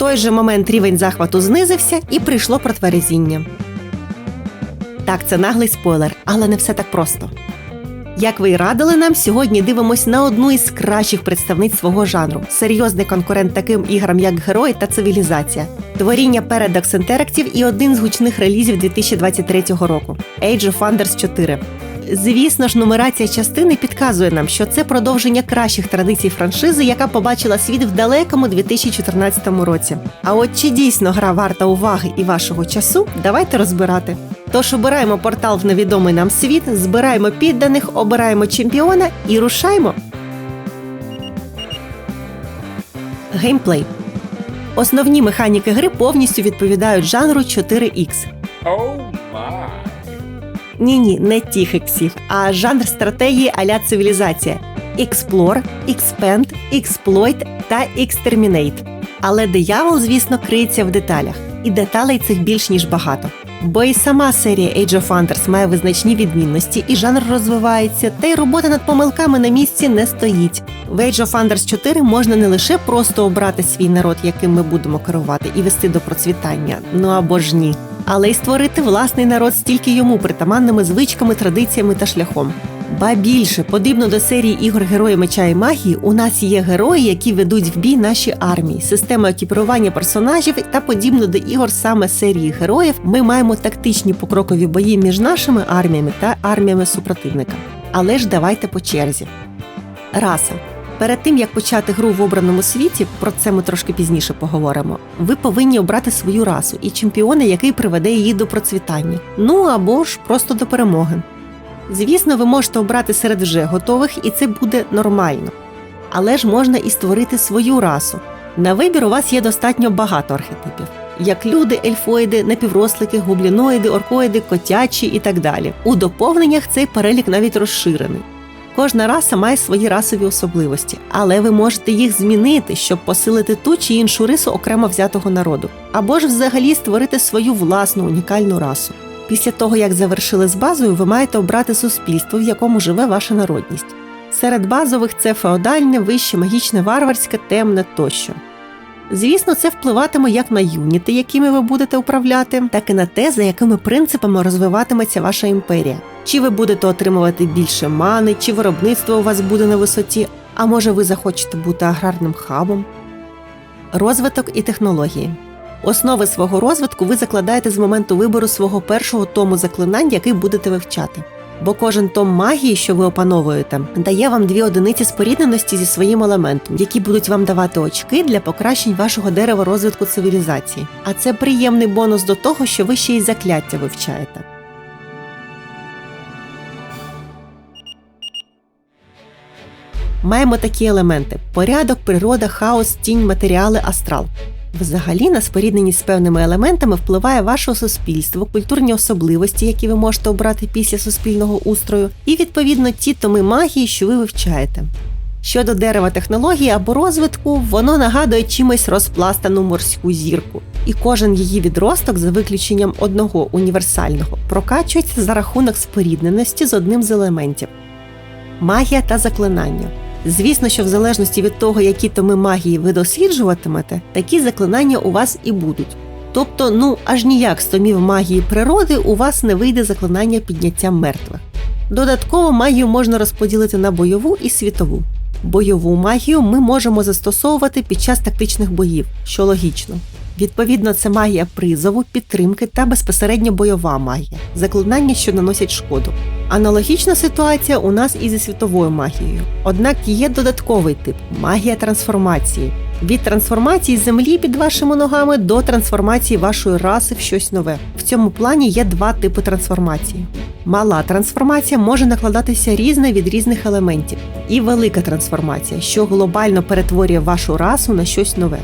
той же момент рівень захвату знизився і прийшло протверезіння. Так, це наглий спойлер, але не все так просто. Як ви й радили нам, сьогодні дивимось на одну із кращих представниць свого жанру серйозний конкурент таким іграм, як Герой та Цивілізація, творіння Paradox Interactive і один з гучних релізів 2023 року Age of Wonders 4. Звісно ж, нумерація частини підказує нам, що це продовження кращих традицій франшизи, яка побачила світ в далекому 2014 році. А от чи дійсно гра варта уваги і вашого часу, давайте розбирати. Тож обираємо портал в невідомий нам світ, збираємо підданих, обираємо чемпіона і рушаємо. Геймплей. Основні механіки гри повністю відповідають жанру 4X. Oh my. Ні, ні, не тих іксів, а жанр стратегії аля цивілізація: Explore, Expand, Exploit та Exterminate. Але диявол, звісно, криється в деталях, і деталей цих більш ніж багато. Бо і сама серія Age of Wonders має визначні відмінності, і жанр розвивається, та й робота над помилками на місці не стоїть. В Age of Wonders 4 можна не лише просто обрати свій народ, яким ми будемо керувати, і вести до процвітання, ну або ж ні, але й створити власний народ стільки йому притаманними звичками, традиціями та шляхом. Ба більше, подібно до серії ігор Герої меча і магії, у нас є герої, які ведуть в бій наші армії, система екіпірування персонажів та подібно до ігор саме серії героїв, ми маємо тактичні покрокові бої між нашими арміями та арміями супротивника. Але ж давайте по черзі. Раса. Перед тим як почати гру в обраному світі, про це ми трошки пізніше поговоримо. Ви повинні обрати свою расу і чемпіона, який приведе її до процвітання. Ну або ж просто до перемоги. Звісно, ви можете обрати серед вже готових, і це буде нормально. Але ж можна і створити свою расу. На вибір у вас є достатньо багато архетипів, як люди, ельфоїди, напіврослики, гобліноїди, оркоїди, котячі і так далі. У доповненнях цей перелік навіть розширений. Кожна раса має свої расові особливості, але ви можете їх змінити, щоб посилити ту чи іншу рису окремо взятого народу, або ж взагалі створити свою власну унікальну расу. Після того, як завершили з базою, ви маєте обрати суспільство, в якому живе ваша народність. Серед базових це феодальне, вище, магічне, варварське, темне тощо. Звісно, це впливатиме як на юніти, якими ви будете управляти, так і на те, за якими принципами розвиватиметься ваша імперія. Чи ви будете отримувати більше мани, чи виробництво у вас буде на висоті, а може ви захочете бути аграрним хабом. Розвиток і технології. Основи свого розвитку ви закладаєте з моменту вибору свого першого тому заклинань, який будете вивчати. Бо кожен том магії, що ви опановуєте, дає вам дві одиниці спорідненості зі своїм елементом, які будуть вам давати очки для покращень вашого дерева розвитку цивілізації. А це приємний бонус до того, що ви ще й закляття вивчаєте. Маємо такі елементи: порядок, природа, хаос, тінь, матеріали, астрал. Взагалі на спорідненість з певними елементами впливає ваше суспільство, культурні особливості, які ви можете обрати після суспільного устрою, і відповідно ті томи магії, що ви вивчаєте. Щодо дерева технології або розвитку, воно нагадує чимось розпластану морську зірку, і кожен її відросток, за виключенням одного універсального, прокачується за рахунок спорідненості з одним з елементів магія та заклинання. Звісно, що в залежності від того, які томи магії ви досліджуватимете, такі заклинання у вас і будуть. Тобто, ну аж ніяк з томів магії природи у вас не вийде заклинання підняття мертвих. Додатково магію можна розподілити на бойову і світову. Бойову магію ми можемо застосовувати під час тактичних боїв, що логічно. Відповідно, це магія призову, підтримки та безпосередньо бойова магія, заклинання, що наносять шкоду. Аналогічна ситуація у нас і зі світовою магією. Однак є додатковий тип магія трансформації. Від трансформації землі під вашими ногами до трансформації вашої раси в щось нове. В цьому плані є два типи трансформації. Мала трансформація може накладатися різна від різних елементів, і велика трансформація, що глобально перетворює вашу расу на щось нове.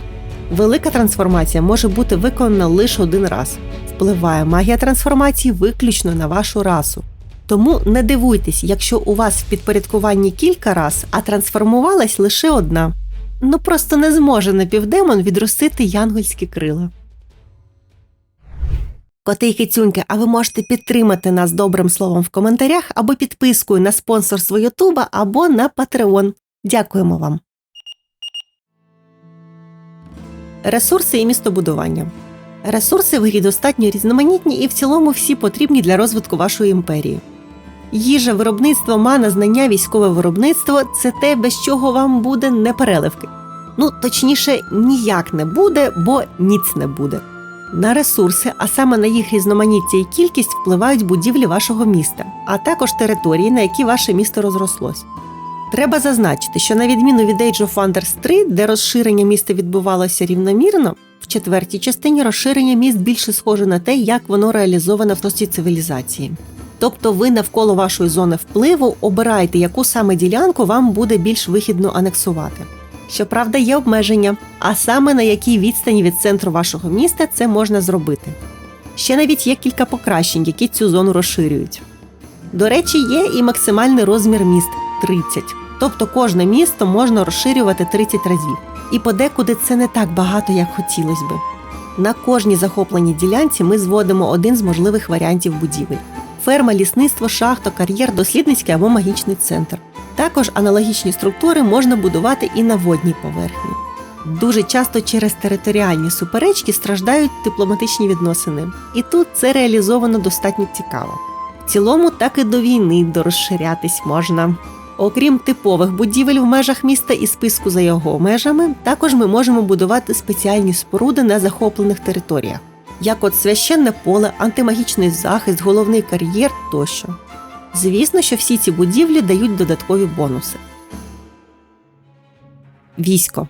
Велика трансформація може бути виконана лише один раз. Впливає магія трансформації виключно на вашу расу. Тому не дивуйтесь, якщо у вас в підпорядкуванні кілька раз, а трансформувалась лише одна. Ну просто не зможе напівдемон відростити янгольські крила. Коти й кицюньки, а ви можете підтримати нас добрим словом в коментарях або підпискою на спонсорство Ютуба або на Patreon. Дякуємо вам. Ресурси і містобудування. Ресурси в грі достатньо різноманітні і в цілому всі потрібні для розвитку вашої імперії. Їжа, виробництво, мана, знання, військове виробництво це те, без чого вам буде непереливки. Ну, точніше, ніяк не буде, бо ніц не буде. На ресурси, а саме на їх різноманіття і кількість впливають будівлі вашого міста, а також території, на які ваше місто розрослось. Треба зазначити, що на відміну від Age of Wonders 3, де розширення міста відбувалося рівномірно, в четвертій частині розширення міст більше схоже на те, як воно реалізоване в tosті цивілізації. Тобто ви навколо вашої зони впливу обираєте, яку саме ділянку вам буде більш вигідно анексувати. Щоправда, є обмеження, а саме на якій відстані від центру вашого міста це можна зробити. Ще навіть є кілька покращень, які цю зону розширюють. До речі, є і максимальний розмір міст 30. Тобто кожне місто можна розширювати 30 разів. І подекуди це не так багато, як хотілося би. На кожній захопленій ділянці ми зводимо один з можливих варіантів будівель: ферма, лісництво, шахта, кар'єр, дослідницький або магічний центр. Також аналогічні структури можна будувати і на водній поверхні. Дуже часто через територіальні суперечки страждають дипломатичні відносини, і тут це реалізовано достатньо цікаво. В цілому, так і до війни дорозширятись можна. Окрім типових будівель в межах міста і списку за його межами, також ми можемо будувати спеціальні споруди на захоплених територіях, як от священне поле, антимагічний захист, головний кар'єр тощо. Звісно, що всі ці будівлі дають додаткові бонуси. Військо.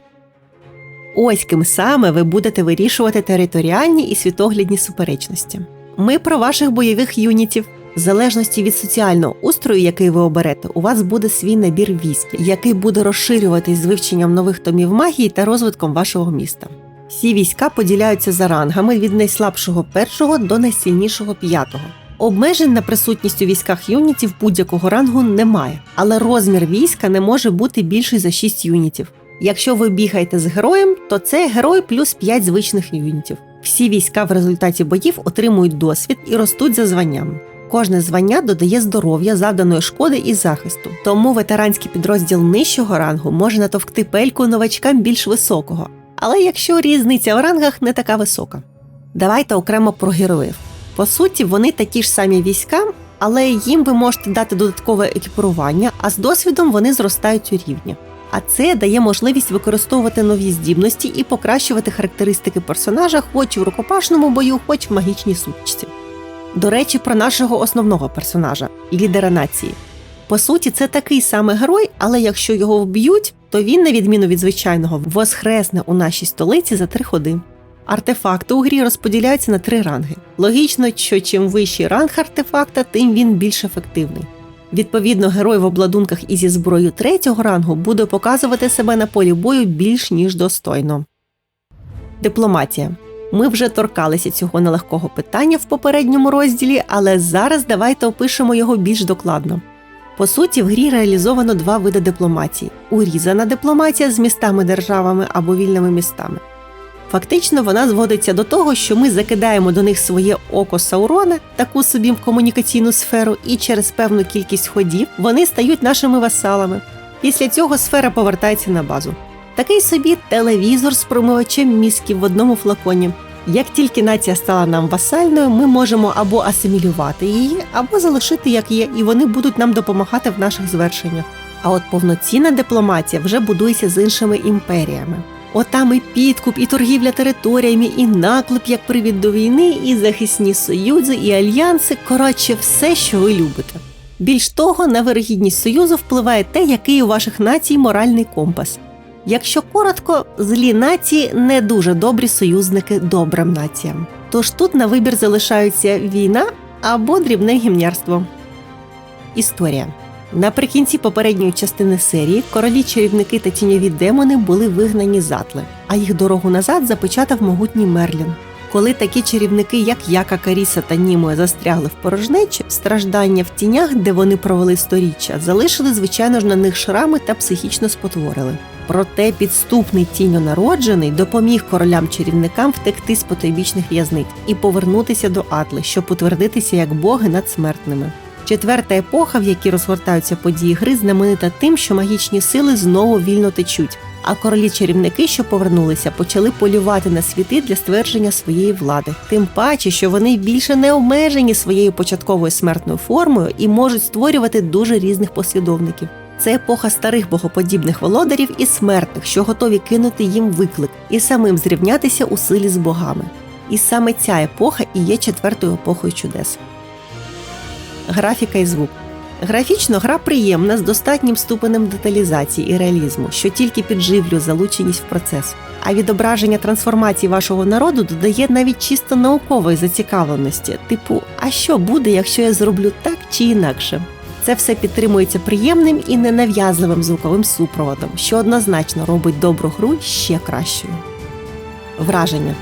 Ось ким саме ви будете вирішувати територіальні і світоглядні суперечності. Ми про ваших бойових юнітів. В залежності від соціального устрою, який ви оберете, у вас буде свій набір військ, який буде розширюватись з вивченням нових томів магії та розвитком вашого міста. Всі війська поділяються за рангами від найслабшого першого до найсильнішого п'ятого. Обмежень на присутність у військах юнітів будь-якого рангу немає, але розмір війська не може бути більший за 6 юнітів. Якщо ви бігаєте з героєм, то це герой плюс 5 звичних юнітів. Всі війська в результаті боїв отримують досвід і ростуть за званням. Кожне звання додає здоров'я, завданої шкоди і захисту. Тому ветеранський підрозділ нижчого рангу може натовкти пельку новачкам більш високого. Але якщо різниця в рангах не така висока. Давайте окремо про героїв. По суті, вони такі ж самі війська, але їм ви можете дати додаткове екіпірування, а з досвідом вони зростають у рівні. А це дає можливість використовувати нові здібності і покращувати характеристики персонажа хоч в рукопашному бою, хоч в магічній сутичці. До речі, про нашого основного персонажа лідера нації. По суті, це такий самий герой, але якщо його вб'ють, то він, на відміну від звичайного, воскресне у нашій столиці за три ходи. Артефакти у грі розподіляються на три ранги. Логічно, що чим вищий ранг артефакта, тим він більш ефективний. Відповідно, герой в обладунках і зі зброєю третього рангу буде показувати себе на полі бою більш ніж достойно. Дипломатія. Ми вже торкалися цього нелегкого питання в попередньому розділі, але зараз давайте опишемо його більш докладно. По суті, в грі реалізовано два види дипломатії: урізана дипломатія з містами-державами або вільними містами. Фактично, вона зводиться до того, що ми закидаємо до них своє око Саурона, таку собі комунікаційну сферу, і через певну кількість ходів вони стають нашими васалами. Після цього сфера повертається на базу. Такий собі телевізор з промивачем мізків в одному флаконі. Як тільки нація стала нам васальною, ми можемо або асимілювати її, або залишити як є, і вони будуть нам допомагати в наших звершеннях. А от повноцінна дипломатія вже будується з іншими імперіями. Отам і підкуп, і торгівля територіями, і наклеп як привід до війни, і захисні союзи, і альянси коротше, все, що ви любите. Більш того, на вирогідність союзу впливає те, який у ваших націй моральний компас. Якщо коротко, злі нації не дуже добрі союзники добрим націям. Тож тут на вибір залишаються війна або дрібне гімнярство. Історія наприкінці попередньої частини серії королі чарівники та тіньові демони були вигнані з Атли, а їх дорогу назад запечатав могутній Мерлін. Коли такі чарівники, як Яка Каріса та Німоя, застрягли в порожнечі, страждання в тінях, де вони провели сторіччя, залишили, звичайно ж, на них шрами та психічно спотворили. Проте підступний тіньонароджений допоміг королям-чарівникам втекти з потойбічних в'язниць і повернутися до Атли, щоб утвердитися як боги над смертними. Четверта епоха, в якій розгортаються події гри, знаменита тим, що магічні сили знову вільно течуть, А королі-чарівники, що повернулися, почали полювати на світи для ствердження своєї влади. Тим паче, що вони більше не обмежені своєю початковою смертною формою і можуть створювати дуже різних послідовників. Це епоха старих богоподібних володарів і смертних, що готові кинути їм виклик і самим зрівнятися у силі з богами. І саме ця епоха і є четвертою епохою чудес. Графіка і звук. Графічно гра приємна з достатнім ступенем деталізації і реалізму, що тільки підживлює залученість в процес. А відображення трансформації вашого народу додає навіть чисто наукової зацікавленості, типу, а що буде, якщо я зроблю так чи інакше? Це все підтримується приємним і ненав'язливим звуковим супроводом, що однозначно робить добру гру ще кращою. Враження.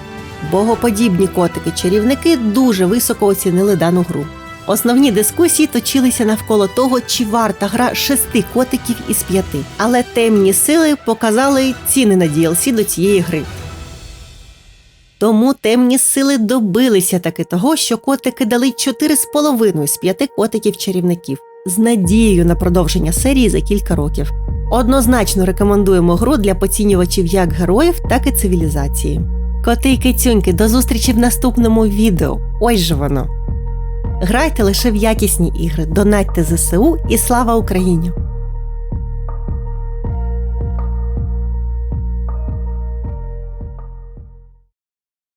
Богоподібні котики-чарівники дуже високо оцінили дану гру. Основні дискусії точилися навколо того, чи варта гра шести котиків із п'яти. Але темні сили показали ціни на DLC до цієї гри. Тому темні сили добилися таки того, що котики дали 4,5 з 5 котиків-чарівників з надією на продовження серії за кілька років. Однозначно рекомендуємо гру для поцінювачів як героїв, так і цивілізації. Коти й кицюньки, до зустрічі в наступному відео. Ось же воно. Грайте лише в якісні ігри, донатьте ЗСУ і слава Україні!